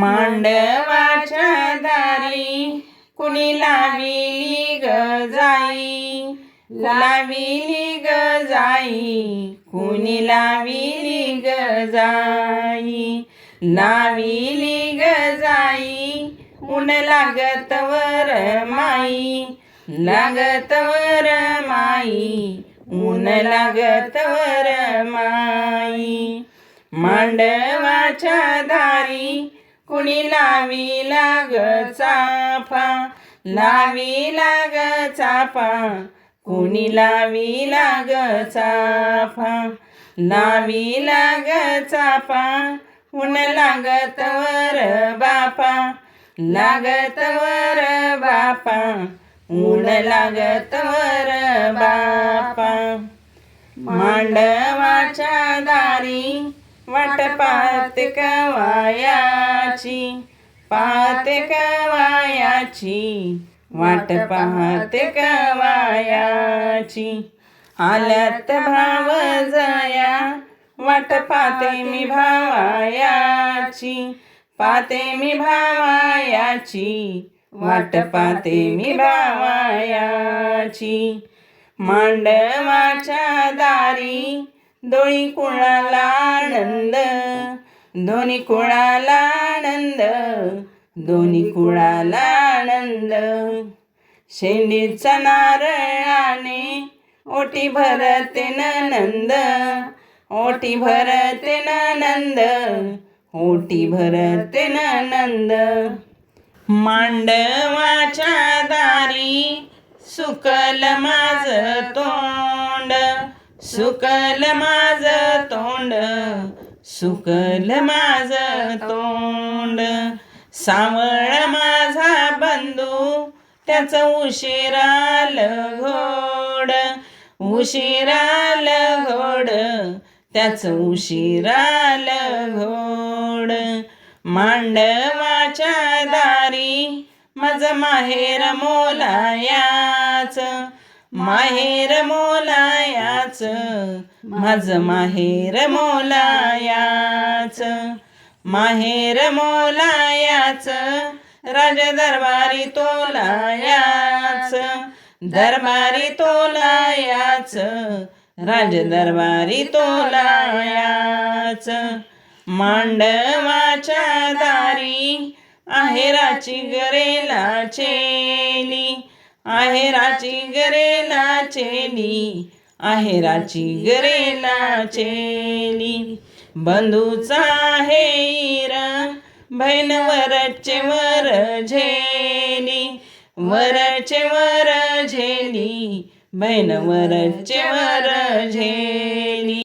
मांडवाच्या दारी कुणी लाविली ग जाई? लाविली ग जाई? कुणी लाविली ग जाई? लाविली ग जाई? उन लागत वर माई लागत वर माई ऊन लागत वर माई. मांडवाच्या दारी कुणी लावी लाग चाफा लावी लाग चाफा कुणी लावी लाग चाफा लावी लाग चाफा उन लागत वर बापा लागत वर बापा ऊन लागत वर बापा. मांडवाच्या दा वाट पाहते कवायाची पाहते कवायाची. वाट पाहत कवायाची. आल्यात भाव जया वाट पाहते मी भावायाची. पाहते मी भावायाची वाट पाहते मी भावायाची. मांडवाच्या दारी दोन्ही कुणाला आनंद दोन्ही कुणाला आनंद दोन्ही कुणाला आनंद. शेंडीचा नारळाने ओटी भरते नंद ओटी भरते नंद ओटी भरते नंद. मांडवाच्या दारी सुकल माझ तो सुकल माझ तोंड सुकल माझ तोंड. सावळ माझा बंधू त्याच उशिराल घोड. उशिराल घोड त्याच उशिराल घोड. मांडवाच्या दारी माझ माहेर मोलायाच. माहेर मोलायाच माझ माहेर मोलायाच माहेर मोलायाच राज दरबारी तोलायाच दरबारी तोलायाच राज दरबारी तोलायाच. मांडवाच्या दारी आहेराची गरेला चेली आहेराची गरेला चेली आहेराची गरेला चेली बंधूचा हेर बहीण वरचे वर झेली वरचे वर झेली बहीण वरचे वर झेली.